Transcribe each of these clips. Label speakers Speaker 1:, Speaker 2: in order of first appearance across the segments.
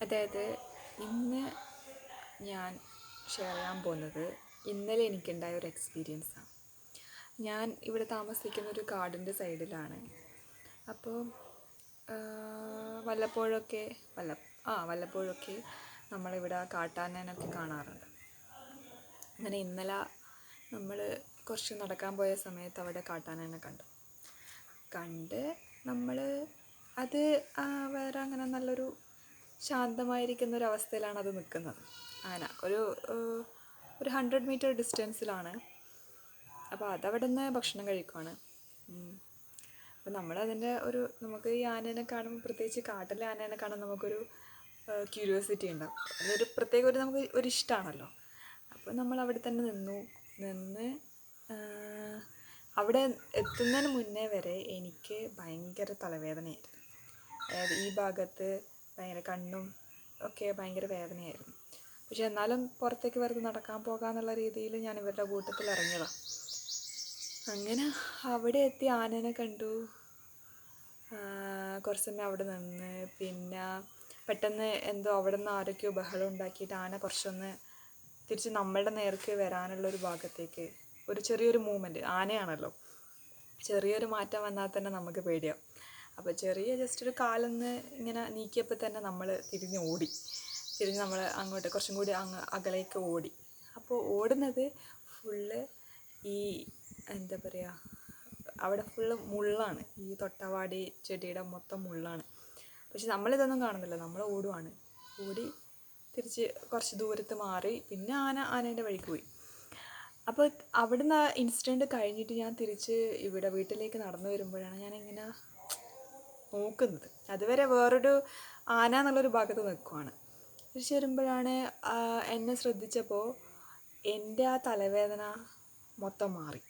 Speaker 1: അതായത് ഇന്ന് ഞാൻ ഷെയർ ചെയ്യാൻ പോകുന്നത് ഇന്നലെ എനിക്കുണ്ടായ ഒരു എക്സ്പീരിയൻസാണ് ഞാൻ ഇവിടെ താമസിക്കുന്ന ഒരു കാടിന്റെ സൈഡിലാണ് അപ്പോൾ വല്ലപ്പോഴൊക്കെ വല്ല ആ വല്ലപ്പോഴൊക്കെ നമ്മളിവിടെ കാട്ടാനൊക്കെ കാണാറുണ്ട്. അങ്ങനെ ഇന്നലെ നമ്മൾ കുറച്ച് നടക്കാൻ പോയ സമയത്ത് അവിടെ കാട്ടാനെ കണ്ടു. കണ്ട് നമ്മൾ അത് വേറെ അങ്ങനെ നല്ലൊരു ശാന്തമായിരിക്കുന്ന ഒരു അവസ്ഥയിലാണ് അത് നിൽക്കുന്നത്. ആന ഒരു ഒരു ഹൺഡ്രഡ് മീറ്റർ ഡിസ്റ്റൻസിലാണ് അപ്പോൾ അതവിടെ നിന്ന് ഭക്ഷണം കഴിക്കുവാണ്. അപ്പോൾ നമ്മളതിന്റെ ഒരു നമുക്ക് ഈ ആനേനെ കാണുമ്പോൾ പ്രത്യേകിച്ച് കാട്ടിലെ ആനേനെ കാണാൻ നമുക്കൊരു ക്യൂരിയോസിറ്റി ഉണ്ടാവും. അതൊരു പ്രത്യേക ഒരു നമുക്ക് ഒരു ഇഷ്ടമാണല്ലോ അപ്പോൾ നമ്മൾ അവിടെ തന്നെ നിന്നു. നിന്ന് അവിടെ എത്തുന്നതിന് മുന്നേ വരെ എനിക്ക് ഭയങ്കര തലവേദനയായിരുന്നു. അതായത് ഈ ഭാഗത്ത് ഭയങ്കര കണ്ണും ഒക്കെ ഭയങ്കര വേദനയായിരുന്നു. പക്ഷെ എന്നാലും പുറത്തേക്ക് വെറുതെ നടക്കാൻ പോകാന്നുള്ള രീതിയിൽ ഞാൻ ഇവരുടെ കൂട്ടത്തിൽ ഇറങ്ങിയതാണ് അങ്ങനെ അവിടെ എത്തി ആനനെ കണ്ടു. കുറച്ച് സമയം അവിടെ നിന്ന്. പിന്നെ പെട്ടെന്ന് എന്തോ അവിടെ നിന്ന് ആരൊക്കെയോ ബഹളം ഉണ്ടാക്കിയിട്ട് ആന കുറച്ചൊന്ന് തിരിച്ച് നമ്മളുടെ നേർക്ക് വരാനുള്ള ഒരു ഭാഗത്തേക്ക്. ഒരു ചെറിയൊരു മൂവ്മെന്റ് ആനയാണല്ലോ. ചെറിയൊരു മാറ്റം വന്നാൽ തന്നെ നമുക്ക് പേടിയാവും. അപ്പോൾ ചെറിയ ജസ്റ്റ് ഒരു കാലൊന്ന് ഇങ്ങനെ നീക്കിയപ്പോൾ തന്നെ നമ്മൾ തിരിഞ്ഞ് ഓടി. തിരിഞ്ഞ് നമ്മൾ അങ്ങോട്ട് കുറച്ചും കൂടി അങ്ങ് അകലേക്ക് ഓടി. അപ്പോൾ ഓടുന്നത് ഫുള്ള് ഈ എന്താ പറയുക അവിടെ ഫുള്ള് മുള്ളാണ്. ഈ തൊട്ടവാടി ചെടിയുടെ മൊത്തം മുള്ളാണ്. പക്ഷെ നമ്മളിതൊന്നും കാണുന്നില്ല. നമ്മൾ ഓടുവാണ്. ഓടി തിരിച്ച് കുറച്ച് ദൂരത്ത് മാറി പിന്നെ ആന ആനേന്റെ വഴിക്ക് പോയി. അപ്പോൾ അവിടുന്ന് ഇൻസിഡന്റ് കഴിഞ്ഞിട്ട് ഞാൻ തിരിച്ച് ഇവിടെ വീട്ടിലേക്ക് നടന്നു വരുമ്പോഴാണ് ഞാനിങ്ങനെ നോക്കുന്നത്. അതുവരെ വേറൊരു ആന എന്നുള്ളൊരു ഭാഗത്ത് നിൽക്കുവാണ്. തിരിച്ചു വരുമ്പോഴാണ് എന്നെ ശ്രദ്ധിച്ചപ്പോൾ എന്റെ ആ തലവേദന മൊത്തം മാറി.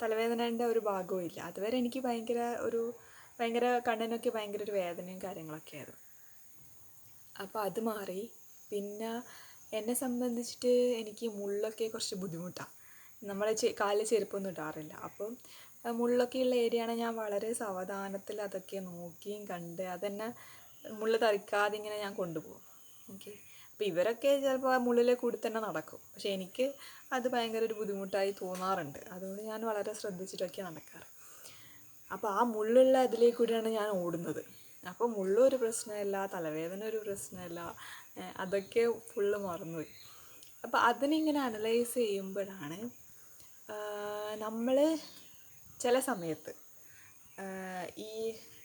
Speaker 1: തലവേദനേന്റെ ഒരു ഭാഗവും ഇല്ല. അതുവരെ എനിക്ക് ഭയങ്കര ഒരു ഭയങ്കര കണ്ണിനൊക്കെ ഭയങ്കര ഒരു വേദനയും കാര്യങ്ങളൊക്കെ ആയിരുന്നു. അപ്പോൾ അത് മാറി. പിന്നെ എന്നെ സംബന്ധിച്ചിട്ട് എനിക്ക് മുള്ളൊക്കെ കുറച്ച് ബുദ്ധിമുട്ടാണ് നമ്മൾ കാലിൽ ചെരുപ്പൊന്നും ഇടാറില്ല. അപ്പം ആ, മുള്ളൊക്കെ ഉള്ള ഏരിയയാണ് ഞാൻ വളരെ സാവധാനത്തിൽ അതൊക്കെ നോക്കിയും കണ്ട് അതെന്നെ മുള്ള് തറിക്കാതെ ഇങ്ങനെ ഞാൻ കൊണ്ടുപോകും. ഓക്കെ അപ്പോൾ ഇവരൊക്കെ ചിലപ്പോൾ ആ മുള്ളിലെ കൂടി തന്നെ നടക്കും. പക്ഷേ എനിക്ക് അത് ഭയങ്കര ഒരു ബുദ്ധിമുട്ടായി തോന്നാറുണ്ട്. അതുകൊണ്ട് ഞാൻ വളരെ ശ്രദ്ധിച്ചിട്ടൊക്കെ നടക്കാറ്. അപ്പോൾ ആ മുള്ളുള്ള അതിലേക്ക് കൂടിയാണ് ഞാൻ ഓടുന്നത്. അപ്പോൾ മുള്ളും ഒരു പ്രശ്നമല്ല തലവേദന ഒരു പ്രശ്നമല്ല അതൊക്കെ ഫുള്ള് മറന്നുപോയി. അപ്പോൾ അതിനിങ്ങനെ അനലൈസ് ചെയ്യുമ്പോഴാണ് നമ്മൾ ചില സമയത്ത് ഈ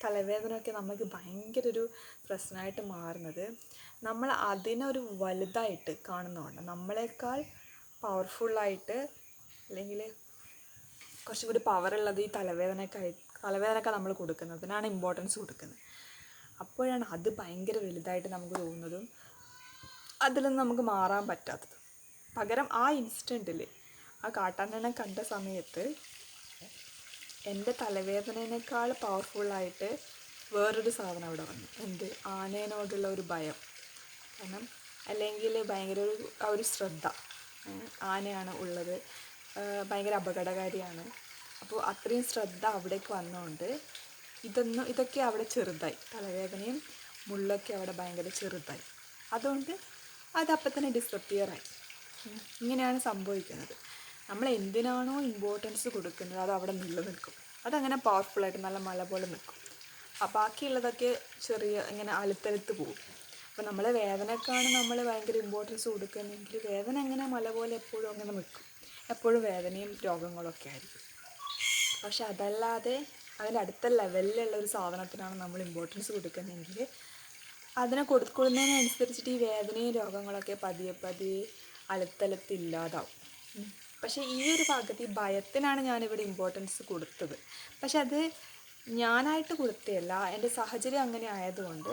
Speaker 1: തലവേദനയൊക്കെ നമുക്ക് ഭയങ്കര ഒരു പ്രശ്നമായിട്ട് മാറുന്നത് നമ്മൾ അതിനൊരു വലുതായിട്ട് കാണുന്നതുകൊണ്ട് നമ്മളെക്കാൾ പവർഫുള്ളായിട്ട് അല്ലെങ്കിൽ കുറച്ചും കൂടി പവറുള്ളത് ഈ തലവേദനക്കായി തലവേദനയൊക്കെ നമ്മൾ കൊടുക്കുന്നത്. അതിനാണ് ഇമ്പോർട്ടൻസ് കൊടുക്കുന്നത്. അപ്പോഴാണ് അത് ഭയങ്കര വലുതായിട്ട് നമുക്ക് തോന്നുന്നതും അതിൽ നിന്ന് നമുക്ക് മാറാൻ പറ്റാത്തത്. പകരം ആ ഇൻസ്റ്റന്റിൽ ആ കാട്ടാനെ കണ്ട സമയത്ത് എന്റെ തലവേദനേനേക്കാൾ പവർഫുള്ളായിട്ട് വേറൊരു സാധനം അവിടെ വന്നു. എന്ത്? ആനേനോടുള്ള ഒരു ഭയം. കാരണം അല്ലെങ്കിൽ ഭയങ്കര ഒരു ആ ഒരു ശ്രദ്ധ. ആനയാണ് ഉള്ളത്. ഭയങ്കര അപകടകാരിയാണ്. അപ്പോൾ അത്രയും ശ്രദ്ധ അവിടേക്ക് വന്നതുകൊണ്ട് ഇതൊന്നും ഇതൊക്കെ അവിടെ ചെറുതായി. തലവേദനയും മുള്ളൊക്കെ അവിടെ ഭയങ്കര ചെറുതായി. അതുകൊണ്ട് അതപ്പം തന്നെ ഡിസപ്പിയറായി. ഇങ്ങനെയാണ് സംഭവിക്കുന്നത്. നമ്മൾ എന്തിനാണോ ഇമ്പോർട്ടൻസ് കൊടുക്കുന്നത് അത് അവിടെ നിലനിൽക്കും. അതങ്ങനെ പവർഫുള്ളായിട്ട് നല്ല മല പോലെ നിൽക്കും. ആ ബാക്കിയുള്ളതൊക്കെ ചെറിയ ഇങ്ങനെ അലുത്തലുത്ത് പോകും. അപ്പോൾ നമ്മളെ വേദനക്കാണ് നമ്മൾ ഭയങ്കര ഇമ്പോർട്ടൻസ് കൊടുക്കുന്നതെങ്കിൽ വേദന അങ്ങനെ മല പോലെ എപ്പോഴും അങ്ങനെ നിൽക്കും. എപ്പോഴും വേദനയും രോഗങ്ങളൊക്കെ ആയിരിക്കും. പക്ഷെ അതല്ലാതെ അതിന്റെ അടുത്ത ലെവലിലുള്ള ഒരു സാധനത്തിനാണ് നമ്മൾ ഇമ്പോർട്ടൻസ് കൊടുക്കുന്നതെങ്കിൽ അതിനെ കൊടുക്കുന്നതിനനുസരിച്ചിട്ട് ഈ വേദനയും രോഗങ്ങളൊക്കെ പതിയെ പതിയെ അലുത്തലുത്ത് ഇല്ലാതാവും. ഉം. പക്ഷേ ഈ ഒരു ഭാഗത്ത് ഈ ഭയത്തിനാണ് ഞാനിവിടെ ഇമ്പോർട്ടൻസ് കൊടുത്തത്. പക്ഷെ അത് ഞാനായിട്ട് കൊടുത്തതല്ല. എന്റെ സാഹചര്യം അങ്ങനെ ആയതുകൊണ്ട്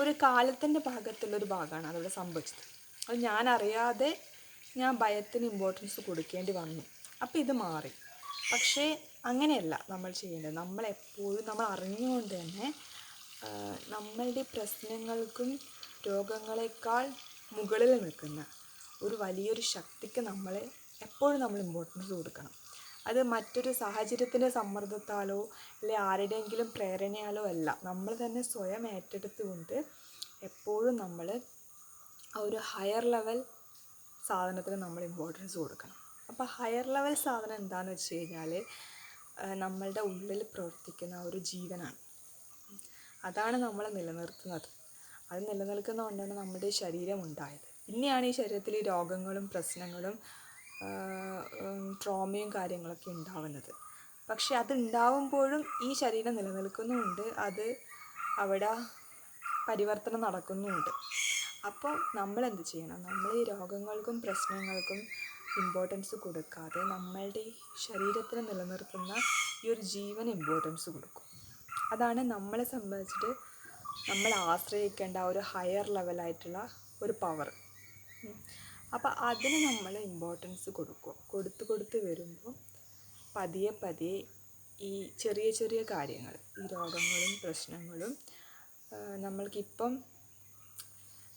Speaker 1: ഒരു കാലത്തിന്റെ ഭാഗത്തുള്ളൊരു ഭാഗമാണ് അതവിടെ സംഭവിച്ചത്. അത് ഞാൻ അറിയാതെ ഞാൻ ഭയത്തിന് ഇമ്പോർട്ടൻസ് കൊടുക്കേണ്ടി വന്നു. അപ്പോൾ ഇത് മാറി. പക്ഷേ അങ്ങനെയല്ല നമ്മൾ ചെയ്യേണ്ടത്. നമ്മളെപ്പോഴും നമ്മൾ അറിഞ്ഞുകൊണ്ട് തന്നെ നമ്മളുടെ പ്രശ്നങ്ങൾക്കും രോഗങ്ങളെക്കാൾ മുകളിൽ നിൽക്കുന്ന ഒരു വലിയൊരു ശക്തിക്ക് നമ്മൾ എപ്പോഴും നമ്മൾ ഇമ്പോർട്ടൻസ് കൊടുക്കണം. അത് മറ്റൊരു സാഹചര്യത്തിന്റെ സമ്മർദ്ദത്താലോ അല്ലെ ആരുടെയെങ്കിലും പ്രേരണയാലോ അല്ല. നമ്മൾ തന്നെ സ്വയം ഏറ്റെടുത്തുകൊണ്ട് എപ്പോഴും നമ്മൾ ആ ഒരു ഹയർ ലെവൽ സാധനത്തിന് നമ്മൾ ഇമ്പോർട്ടൻസ് കൊടുക്കണം. അപ്പോൾ ഹയർ ലെവൽ സാധനം എന്താണെന്ന് വെച്ച് കഴിഞ്ഞാൽ നമ്മളുടെ ഉള്ളിൽ പ്രവർത്തിക്കുന്ന ഒരു ജീവനാണ്. അതാണ് നമ്മളെ നിലനിർത്തുന്നത്. അത് നിലനിൽക്കുന്നതുകൊണ്ടാണ് നമ്മുടെ ശരീരം ഉണ്ടായത്. പിന്നെയാണ് ഈ ശരീരത്തിൽ രോഗങ്ങളും പ്രശ്നങ്ങളും ട്രോമയും കാര്യങ്ങളൊക്കെ ഉണ്ടാവുന്നത്. പക്ഷെ അത് ഉണ്ടാവുമ്പോഴും ഈ ശരീരം നിലനിൽക്കുന്നുമുണ്ട് അത് അവിടെ പരിവർത്തനം നടക്കുന്നുമുണ്ട് അപ്പോൾ നമ്മൾ എന്ത് ചെയ്യണം? നമ്മൾ ഈ രോഗങ്ങൾക്കും പ്രശ്നങ്ങൾക്കും ഇമ്പോർട്ടൻസ് കൊടുക്കാതെ നമ്മളുടെ ഈ ശരീരത്തിന് നിലനിർത്തുന്ന ഈ ഒരു ജീവൻ ഇമ്പോർട്ടൻസ് കൊടുക്കും. അതാണ് നമ്മളെ സംബന്ധിച്ചിട്ട് നമ്മൾ ആശ്രയിക്കേണ്ട ഒരു ഹയർ ലെവലായിട്ടുള്ള ഒരു പവർ അപ്പോൾ അതിന് നമ്മൾ ഇമ്പോർട്ടൻസ് കൊടുക്കുക കൊടുത്ത് കൊടുത്ത് വരുമ്പോൾ പതിയെ പതിയെ ഈ ചെറിയ ചെറിയ കാര്യങ്ങൾ ഈ രോഗങ്ങളും പ്രശ്നങ്ങളും നമ്മൾക്കിപ്പം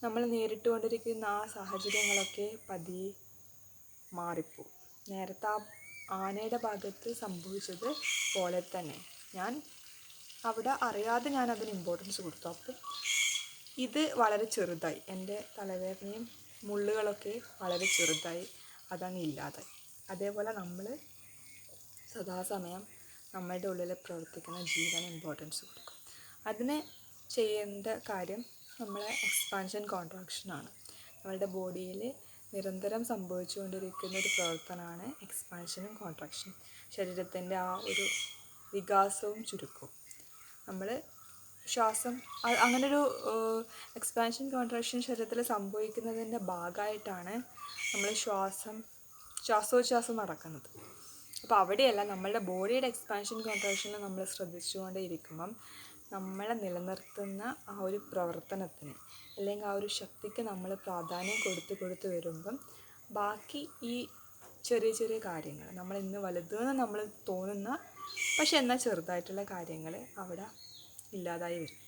Speaker 1: നമ്മൾ നേരിട്ടുകൊണ്ടിരിക്കുന്ന ആ സാഹചര്യങ്ങളൊക്കെ പതിയെ മാറിപ്പോവും. നേരത്തെ ആ ആനയുടെ ഭാഗത്ത് സംഭവിച്ചത് പോലെ തന്നെ. ഞാൻ അവിടെ അറിയാതെ ഞാൻ അതിന് ഇമ്പോർട്ടൻസ് കൊടുത്തു. അപ്പം ഇത് വളരെ ചെറുതായി. എന്റെ തലവേദനയും മുള്ളുകളൊക്കെ വളരെ ചെറുതായി അതങ്ങ് ഇല്ലാതായി. അതേപോലെ നമ്മൾ സദാസമയം നമ്മളുടെ ഉള്ളിൽ പ്രവർത്തിക്കുന്ന ജീവന് ഇമ്പോർട്ടൻസ് കൊടുക്കും. അതിനെ ചെയ്യേണ്ട കാര്യം നമ്മളെ എക്സ്പാൻഷൻ കോൺട്രാക്ഷനാണ് നമ്മളുടെ ബോഡിയിൽ നിരന്തരം സംഭവിച്ചുകൊണ്ടിരിക്കുന്ന ഒരു പ്രവർത്തനമാണ് എക്സ്പാൻഷനും കോൺട്രാക്ഷനും ശരീരത്തിന്റെ ആ ഒരു വികാസവും ചുരുക്കവും നമ്മൾ ശ്വാസം അങ്ങനൊരു എക്സ്പാൻഷൻ കോൺട്രാക്ഷൻ ശരീരത്തിൽ സംഭവിക്കുന്നതിന്റെ ഭാഗമായിട്ടാണ് നമ്മൾ ശ്വാസം ശ്വാസോച്ഛ്വാസം നടക്കുന്നത്. അപ്പോൾ അവിടെയല്ല നമ്മളുടെ ബോഡിയുടെ എക്സ്പാൻഷൻ കോൺട്രാക്ഷനിൽ നമ്മൾ ശ്രദ്ധിച്ചുകൊണ്ടേ ഇരിക്കുമ്പം നമ്മളെ നിലനിർത്തുന്ന ആ ഒരു പ്രവർത്തനത്തിന് അല്ലെങ്കിൽ ആ ഒരു ശക്തിക്ക് നമ്മൾ പ്രാധാന്യം കൊടുത്ത് കൊടുത്ത് വരുമ്പം ബാക്കി ഈ ചെറിയ ചെറിയ കാര്യങ്ങൾ നമ്മൾ ഇന്ന് വലുതെന്ന് നമ്മൾ തോന്നുന്ന പക്ഷെ എന്നാൽ ചെറുതായിട്ടുള്ള കാര്യങ്ങൾ അവിടെ ഇല്ലാതായി വരും.